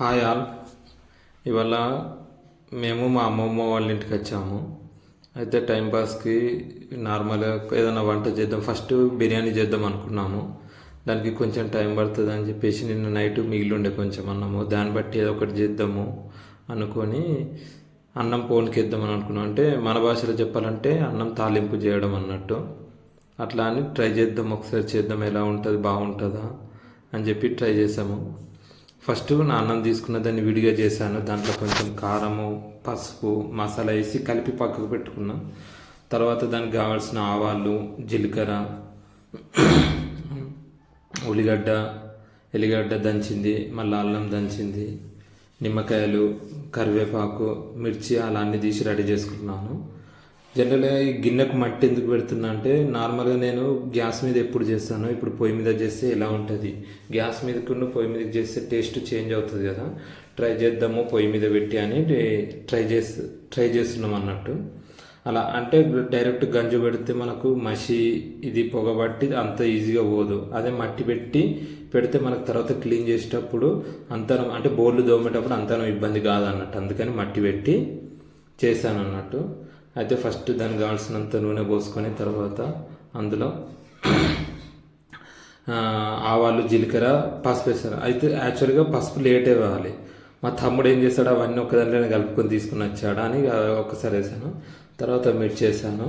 Hi all ఇవాళ మేము మా అమ్మమ్మ వాళ్ళ ఇంటికి వచ్చాము. అయితే టైంపాస్కి నార్మల్గా ఏదైనా వంట చేద్దాం. ఫస్ట్ బిర్యానీ చేద్దాం అనుకున్నాము. దానికి కొంచెం టైం పడుతుంది అని చెప్పేసి నిన్న నైట్ మిగిలి ఉండే కొంచెం అన్నము. దాన్ని బట్టి ఏదో ఒకటి చేద్దాము అనుకొని అన్నం పోన్కి వేద్దామని అనుకున్నాం. అంటే మన భాషలో చెప్పాలంటే అన్నం తాలింపు చేయడం అన్నట్టు. అట్లా అని ట్రై చేద్దాం. ఒకసారి చేద్దాం. ఎలా ఉంటుంది? బాగుంటుందా? అని చెప్పి ట్రై చేసాము. ఫస్ట్ నా అన్నం తీసుకున్న దాన్ని విడిగా చేశాను. దాంట్లో కొంచెం కారము పసుపు మసాలా వేసి కలిపి పక్కకు పెట్టుకున్నా. తర్వాత దానికి కావాల్సిన ఆవాలు జీలకర్ర ఉల్లిగడ్డ ఎల్లిగడ్డ దంచింది మళ్ళీ అల్లం దంచింది నిమ్మకాయలు కరివేపాకు మిర్చి అలా అన్నీ తీసి రెడీ చేసుకున్నాను. జనరల్గా ఈ గిన్నెకు మట్టి ఎందుకు పెడుతున్నా అంటే నార్మల్గా నేను గ్యాస్ మీద ఎప్పుడు చేస్తాను ఇప్పుడు పొయ్యి మీద చేస్తే ఎలా ఉంటుంది? గ్యాస్ మీదకున్న పొయ్యి మీద చేస్తే టేస్ట్ చేంజ్ అవుతుంది కదా. ట్రై చేద్దాము పొయ్యి మీద పెట్టి అని ట్రై చేసి ట్రై చేస్తున్నాం అన్నట్టు. అలా అంటే డైరెక్ట్ గంజు పెడితే మనకు మసి ఇది పొగబట్టి అంత ఈజీగా పోదు. అదే మట్టి పెట్టి పెడితే మనకు తర్వాత క్లీన్ చేసేటప్పుడు అంతరం అంటే బోర్లు దోమేటప్పుడు అంతరం ఇబ్బంది కాదన్నట్టు. అందుకని మట్టి పెట్టి చేశాను అన్నట్టు. అయితే ఫస్ట్ దానికి కావాల్సినంత నూనె పోసుకొని తర్వాత అందులో ఆ, ఆవాలు జీలకర్ర పసుపు వేస్తారు. అయితే యాక్చువల్గా పసుపు లేటే వేయాలి మా తమ్ముడు ఏం చేస్తాడు అవన్నీ ఒక దాంట్లో కలుపుకొని తీసుకుని వచ్చాడా అని ఒకసారి ఒక్కసారి వేసాను. తర్వాత మిర్చి వేసాను.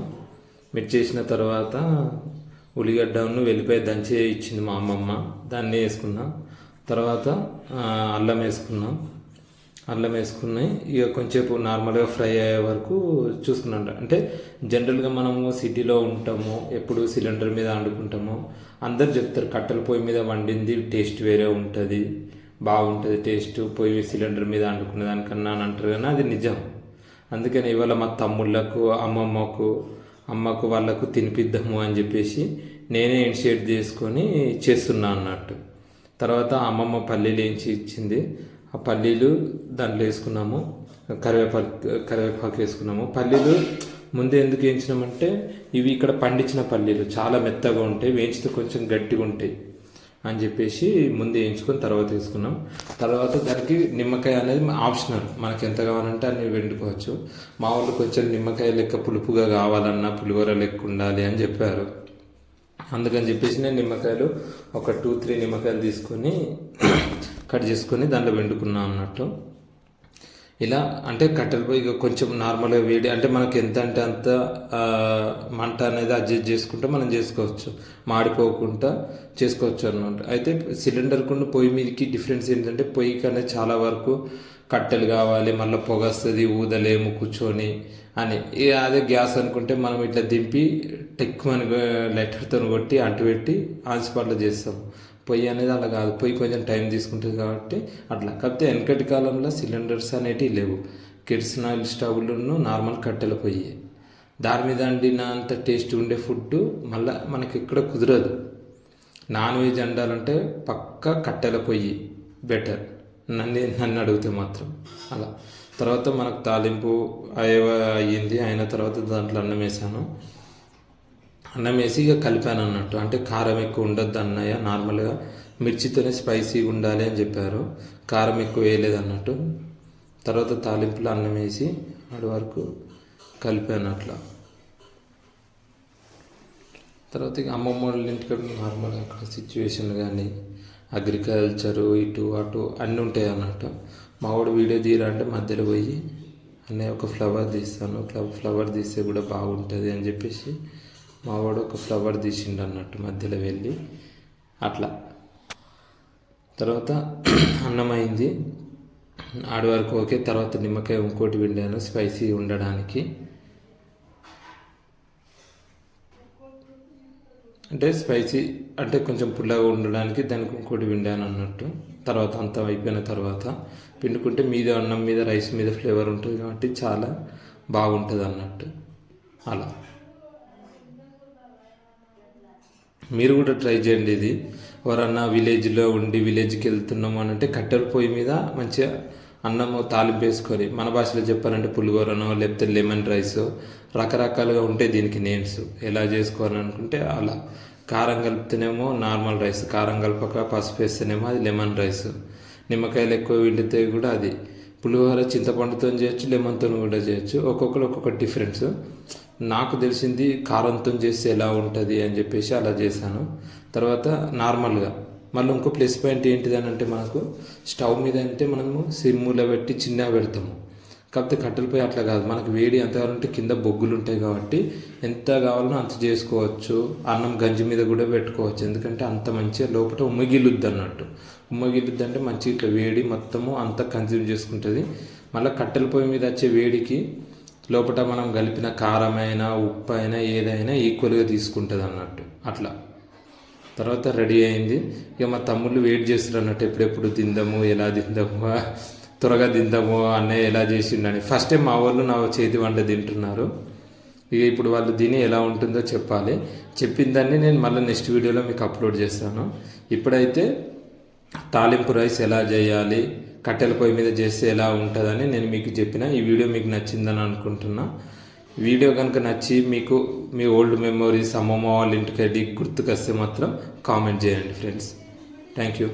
మిర్చి వేసిన తర్వాత ఉల్లిగడ్డను వెళ్ళిపోయి దంచి ఇచ్చింది మా అమ్మమ్మ. దాన్ని వేసుకున్నాం. తర్వాత అల్లం వేసుకున్నాం. అల్లం వేసుకున్నాయి ఇక కొంచెంసేపు నార్మల్గా ఫ్రై అయ్యే వరకు చూసుకున్నాం అంటే జనరల్గా మనము సిటీలో ఉంటాము ఎప్పుడు సిలిండర్ మీద వండుకుంటాము అందరు చెప్తారు కట్టెల పొయ్యి మీద వండింది టేస్ట్ వేరే ఉంటుంది బాగుంటుంది టేస్ట్ పొయ్యి సిలిండర్ మీద వండుకునే దానికన్నా అని అంటారు కానీ అది నిజం. అందుకని ఇవాళ మా తమ్ముళ్ళకు అమ్మమ్మకు అమ్మకు వాళ్ళకు తినిపిద్దాము అని చెప్పేసి నేనే ఇనిషియేట్ చేసుకొని చేస్తున్నా అన్నట్టు. తర్వాత అమ్మమ్మ పల్లీలు వేయించి ఇచ్చింది ఆ పల్లీలు దాంట్లో వేసుకున్నాము. కరివేపాకు కరివేపాకు వేసుకున్నాము. పల్లీలు ముందు ఎందుకు వేయించినామంటే ఇవి ఇక్కడ పండించిన పల్లీలు చాలా మెత్తగా ఉంటాయి వేయించితే కొంచెం గట్టిగా ఉంటాయి అని చెప్పేసి ముందు వేయించుకొని తర్వాత వేసుకున్నాం. తర్వాత దానికి నిమ్మకాయ అనేది ఆప్షనల్. మనకి ఎంత కావాలంటే అన్ని వండుకోవచ్చు. మా వాళ్ళు కొంచెం నిమ్మకాయ లెక్క పులుపుగా కావాలన్నా పులిహోర లెక్క ఉండాలి అని చెప్పారు. అందుకని చెప్పేసి నేను నిమ్మకాయలు ఒక టూ త్రీ నిమ్మకాయలు తీసుకొని కట్ చేసుకొని దాంట్లో వెండుకున్నాం అన్నట్టు. ఇలా అంటే కట్టెల పొయ్యి ఇక కొంచెం నార్మల్గా వేడి అంటే మనకి ఎంత అంటే అంత మంట అనేది అడ్జస్ట్ చేసుకుంటే మనం చేసుకోవచ్చు. మాడిపోకుండా చేసుకోవచ్చు అన్నమాట. అయితే సిలిండర్కున్న పొయ్యి మీదకి డిఫరెన్స్ ఏంటంటే పొయ్యికి అనేది చాలా వరకు కట్టెలు కావాలి మళ్ళీ పొగ వస్తుంది ఊదలేము కూర్చొని అని. అదే గ్యాస్ అనుకుంటే మనం ఇట్లా దింపి టెక్ మన లెటర్తో కొట్టి అంటుపెట్టి ఆన్స్పాట్లో చేస్తాం పొయ్యి అనేది అలా కాదు. పొయ్యి కొంచెం టైం తీసుకుంటుంది కాబట్టి అట్లా. కాకపోతే వెనకటి కాలంలో సిలిండర్స్ అనేటివి లేవు. కిరసనాయిల్ స్టవ్లను నార్మల్ కట్టెల పొయ్యి. దాని మీద వండినంత టేస్ట్ ఉండే ఫుడ్ మళ్ళీ మనకి ఇక్కడ కుదరదు. నాన్ వెజ్ వండాలంటే పక్క కట్టెల పొయ్యి. బెటర్. నన్ను నన్ను అడిగితే మాత్రం. అలా. తర్వాత మనకు తాలింపు అయ్యింది. అయిన తర్వాత దాంట్లో అన్నం వేసాను. అన్నం వేసి ఇక కలిపాను అన్నట్టు. అంటే కారం ఎక్కువ ఉండొద్దు అన్నయ్య నార్మల్గా మిర్చితోనే స్పైసీగా ఉండాలి అని చెప్పారు. కారం ఎక్కువ వేయలేదు అన్నట్టు. తర్వాత తాలింపులో అన్నం వేసి అటు వరకు కలిపాను అట్లా. తర్వాత ఇక అమ్మమ్మ వాళ్ళ ఇంటికాడ నార్మల్గా అక్కడ సిచ్యువేషన్ కానీ అగ్రికల్చరు ఇటు అటు అన్నీ ఉంటాయి అన్నట్టు. మా వాడు వీడియో తీయాలంటే మధ్యలో పోయి అన్నయ్య ఒక ఫ్లవర్ తీస్తాను. ఫ్లవర్ ఫ్లవర్ తీస్తే కూడా బాగుంటుంది అని చెప్పేసి మా వాడు ఒక ఫ్లవర్ తీసిండు అన్నట్టు మధ్యలో వెళ్ళి అట్లా. తర్వాత అన్నం అయింది ఆడి వరకు ఓకే తర్వాత నిమ్మకాయ ఇంకోటి పిండాను స్పైసీ ఉండడానికి. అంటే స్పైసీ అంటే కొంచెం పుల్లగా ఉండడానికి దానికి ఇంకోటి పిండాను అన్నట్టు. తర్వాత అంతా అయిపోయిన తర్వాత పిండుకుంటే మీద అన్నం మీద రైస్ మీద ఫ్లేవర్ ఉంటుంది కాబట్టి చాలా బాగుంటుంది అన్నట్టు. అలా. మీరు కూడా ట్రై చేయండి ఇది. ఎవరన్నా విలేజ్లో ఉండి విలేజ్కి వెళ్తున్నాము అని అంటే కట్టెల పొయ్యి మీద మంచిగా అన్నము తాలింపు వేసుకొని మన భాషలో చెప్పాలంటే పులిహోరనో లేకపోతే లెమన్ రైస్ రకరకాలుగా ఉంటాయి దీనికి నేమ్స్ ఎలా చేసుకోవాలనుకుంటే అలా. కారం కలిపితేనేమో నార్మల్ రైస్ కారం కలపక పసుపు వేస్తేనేమో అది లెమన్ రైస్ నిమ్మకాయలు ఎక్కువ పిండితే కూడా అది. పులిహోర చింతపండుతో చేయొచ్చు లెమన్తో కూడా చేయొచ్చు. ఒక్కొక్కరు ఒక్కొక్క డిఫరెన్స్ నాకు తెలిసింది కారంతో చేస్తే ఎలా ఉంటుంది అని చెప్పేసి అలా చేశాను. తర్వాత నార్మల్గా మళ్ళీ ఇంకో ప్లస్ పాయింట్ ఏంటిది అని అంటే మనకు స్టవ్ మీద అంటే మనము సిమ్ములో పెట్టి చిన్నగా పెడతాము. కాకపోతే కట్టెలపై అట్లా కాదు. మనకు వేడి ఎంత కావాలంటే కింద బొగ్గులు ఉంటాయి కాబట్టి ఎంత కావాలనో అంత చేసుకోవచ్చు. అన్నం గంజి మీద కూడా పెట్టుకోవచ్చు. ఎందుకంటే అంత మంచిగా లోపల ఉమ్మగిల్లుద్ది అన్నట్టు. ఉమ్మగిల్లుద్ది అంటే మంచి ఇట్లా వేడి మొత్తము అంతా కన్జ్యూమ్ చేసుకుంటుంది. మళ్ళీ కట్టెల పొయ్యి మీద వచ్చే వేడికి లోపల మనం కలిపిన కారమైనా ఉప్పు అయినా ఏదైనా ఈక్వల్గా తీసుకుంటుంది అన్నట్టు అట్లా. తర్వాత రెడీ అయింది. ఇక మా తమ్ముళ్ళు వెయిట్ చేస్తారు అన్నట్టు ఎప్పుడెప్పుడు తిందాము ఎలా తిందాము త్వరగా తిందాము అన్నయ్య ఎలా చేసిండని. ఫస్ట్ టైం మా వాళ్ళు నా చేతి వంట తింటున్నారు. ఇక ఇప్పుడు వాళ్ళు తిని ఎలా ఉంటుందో చెప్పాలి. చెప్పిన దాన్ని నేను మళ్ళీ నెక్స్ట్ వీడియోలో మీకు అప్లోడ్ చేస్తాను. ఇప్పుడైతే తాలింపు రైస్ ఎలా చేయాలి కట్టెల పొయ్యి మీద చేస్తే ఎలా ఉంటుందని నేను మీకు చెప్పిన. ఈ వీడియో మీకు నచ్చిందని అనుకుంటున్నా. వీడియో కనుక నచ్చి మీకు మీ ఓల్డ్ మెమొరీస్ అమ్మమ్మ వాళ్ళ ఇంటికి వెళ్ళి గుర్తుకొస్తే మాత్రం కామెంట్ చేయండి ఫ్రెండ్స్. Thank you.